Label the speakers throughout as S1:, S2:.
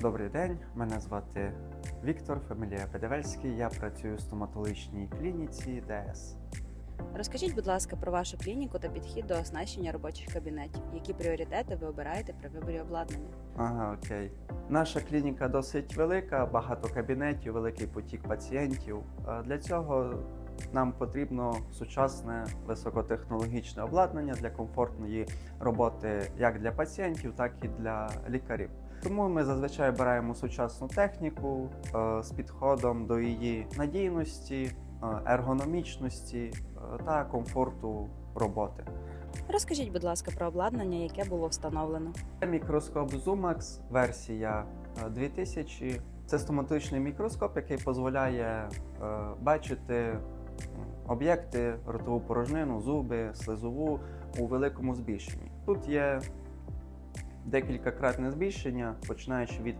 S1: Добрий день, мене звати Віктор, фамілія Педевельський. Я працюю в стоматологічній клініці ДС.
S2: Розкажіть, будь ласка, про вашу клініку та підхід до оснащення робочих кабінетів. Які пріоритети ви обираєте при виборі обладнання?
S1: Ага, окей. Наша клініка досить велика, багато кабінетів, великий потік пацієнтів. Для цього нам потрібно сучасне високотехнологічне обладнання для комфортної роботи як для пацієнтів, так і для лікарів. Тому ми зазвичай обираємо сучасну техніку е, з підходом до її надійності, е, ергономічності е, та комфорту роботи.
S2: Розкажіть, будь ласка, про обладнання, яке було встановлено.
S1: Це Мікроскоп Zoomax, версія е, 2000. Це стоматологічний мікроскоп, який дозволяє бачити об'єкти, ротову порожнину, зуби, слизову у великому збільшенні. Тут є декількакратне збільшення, починаючи від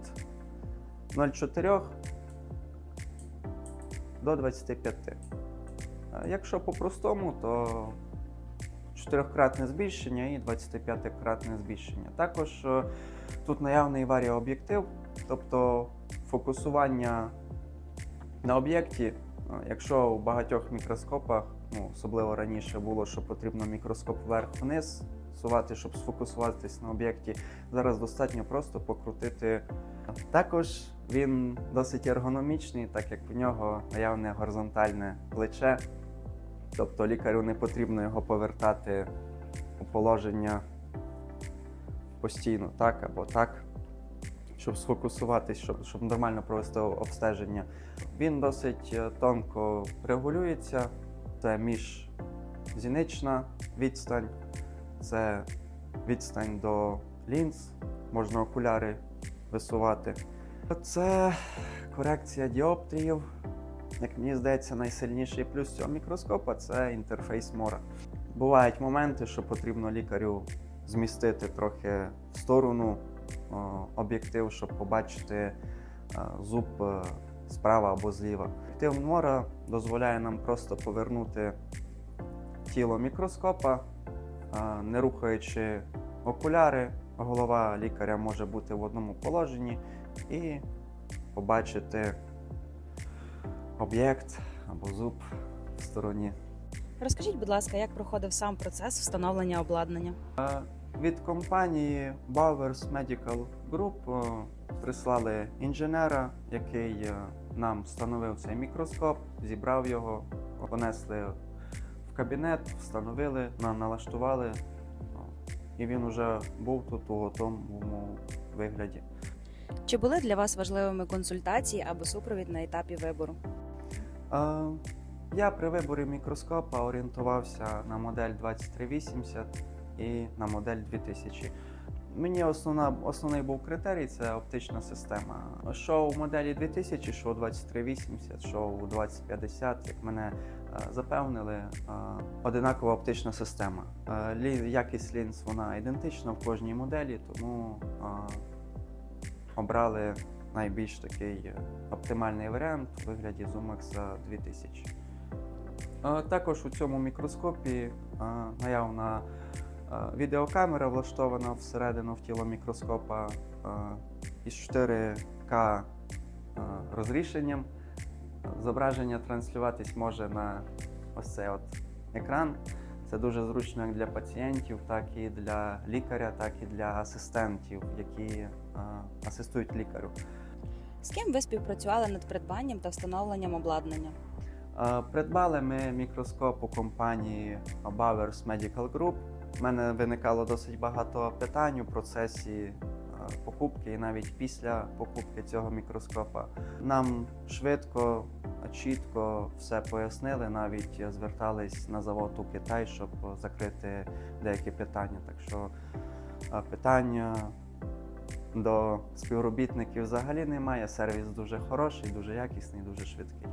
S1: 0,4 до 25. Е, Якщо по-простому, то чотирьохкратне збільшення і 25-кратне збільшення. Також е, тут наявний варіооб'єктив, тобто фокусування на об'єкті. Якщо у багатьох мікроскопах, ну особливо раніше було, що потрібно мікроскоп вверх-вниз сувати, щоб сфокусуватись на об'єкті, зараз достатньо просто покрутити. Також він досить ергономічний, так як в нього наявне горизонтальне плече. Тобто лікарю не потрібно його повертати у положення постійно, так або так, щоб сфокусуватись, щоб, щоб нормально провести обстеження. Він досить е, тонко регулюється. Це міжзінична відстань, це відстань до лінз, можна окуляри висувати. Це корекція діоптріїв. Як мені здається, найсильніший плюс цього мікроскопа це інтерфейс мора. Бувають моменти, що потрібно лікарю змістити трохи в сторону об'єктив, щоб побачити е, зуб е, справа або зліва. Об'єктив мора дозволяє нам просто повернути тіло мікроскопа, е, не рухаючи окуляри. Голова лікаря може бути в одному положенні і побачити об'єкт або зуб в стороні.
S2: Розкажіть, будь ласка, як проходив сам процес встановлення обладнання?
S1: Від компанії Bowers Medical Group е, прислали інженера, який е, нам встановив цей мікроскоп, зібрав його, понесли в кабінет, встановили, на- налаштували, е, і він вже був тут у готовому вигляді.
S2: Чи були для вас важливими консультації або супровід на етапі вибору?
S1: Я при виборі мікроскопа орієнтувався на модель 2380 і на модель 2000. Мені основна, основний був критерій це оптична система. Що у моделі 2000, що у 2380, що у 2050, як мене е, запевнили, е, одинакова оптична система. Е, Якість лінз вона ідентична в кожній моделі, тому обрали найбільш такий оптимальний варіант у вигляді Zoomax 2000. Е, Також у цьому мікроскопі наявна відеокамера влаштована всередину в тіло мікроскопа е, із 4К е, розрішенням. Зображення транслюватись може на ось цей от екран. Це дуже зручно як для пацієнтів, так і для лікаря, так і для асистентів, які е, асистують лікарю.
S2: З ким ви співпрацювали над придбанням та встановленням обладнання?
S1: Е, Придбали ми мікроскоп у компанії Bowers Medical Group. У мене виникало досить багато питань у процесі е, покупки і навіть після покупки цього мікроскопа. Нам швидко, чітко все пояснили, навіть звертались на завод у Китай, щоб закрити деякі питання. Так що е, питання до співробітників взагалі немає. Сервіс дуже хороший, дуже якісний, дуже швидкий.